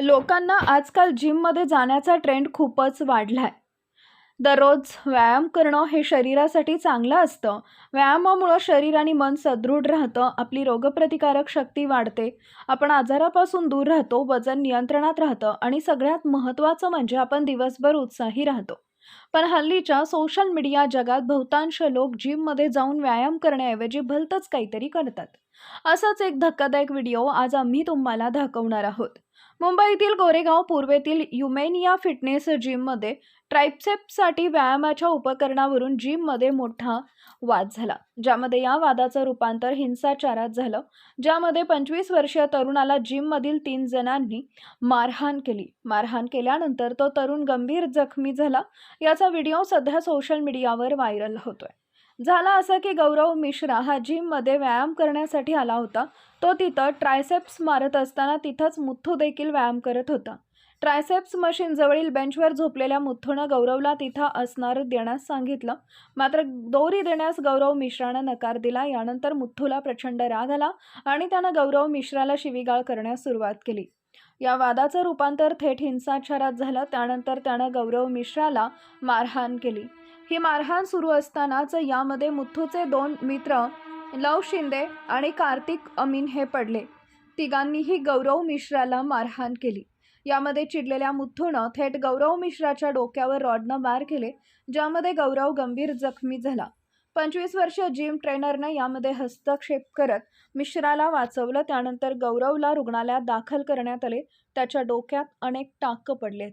लोकांना आजकाल जिममध्ये जाण्याचा ट्रेंड खूपच वाढला आहे दररोज व्यायाम करणं हे शरीरासाठी चांगलं असतं. व्यायामामुळं शरीर आणि मन सदृढ राहतं आपली रोगप्रतिकारक शक्ती वाढते. आपण आजारापासून दूर राहतो वजन नियंत्रणात राहतं आणि सगळ्यात महत्त्वाचं म्हणजे आपण दिवसभर उत्साही राहतो. पण हल्लीच्या सोशल मीडिया जगात बहुतांश लोक जिममध्ये जाऊन व्यायाम करण्याऐवजी भलतंच काहीतरी करतात. असाच एक धक्कादायक व्हिडिओ आज आम्ही तुम्हाला दाखवणार आहोत. मुंबईतील गोरेगाव पूर्वेतील युमेनिया फिटनेस जिममध्ये ट्रायसेप्ससाठी व्यायामाच्या उपकरणावरून जिममध्ये मोठा वाद झाला ज्यामध्ये या वादाचं रूपांतर हिंसाचारात झालं ज्यामध्ये पंचवीस वर्षीय तरुणाला जिममधील तीन जणांनी मारहाण केली. मारहाण केल्यानंतर तो तरुण गंभीर जखमी झाला. याचा व्हिडिओ सध्या सोशल मीडियावर व्हायरल होतोय. झाला असं की गौरव मिश्रा हा जिममध्ये व्यायाम करण्यासाठी आला होता. तो तिथं ट्रायसेप्स मारत असताना तिथंच मुथ्थू देखील व्यायाम करत होता. ट्रायसेप्स मशीनजवळील बेंचवर झोपलेल्या मुथ्थूनं गौरवला तिथं असणार देण्यास सांगितलं. मात्र दोरी देण्यास गौरव मिश्रानं नकार दिला. यानंतर मुथ्थूला प्रचंड राग आला आणि त्यानं गौरव मिश्राला शिवीगाळ करण्यास सुरुवात केली. या वादाचं रूपांतर थेट हिंसाचारात झालं. त्यानंतर त्यानं गौरव मिश्राला मारहाण केली. ही मारहाण सुरू असतानाच यामध्ये मुथ्थूचे दोन मित्र लव शिंदे आणि कार्तिक अमीन हे पडले. तिघांनीही गौरव मिश्राला मारहाण केली. यामध्ये चिडलेल्या मुथ्थूनं थेट गौरव मिश्राच्या डोक्यावर रॉडनं मार केले ज्यामध्ये गौरव गंभीर जखमी झाला. पंचवीस वर्षीय जिम ट्रेनरनं यामध्ये हस्तक्षेप करत मिश्राला वाचवलं त्यानंतर गौरवला रुग्णालयात दाखल करण्यात आले. त्याच्या डोक्यात अनेक टाक पडलेत.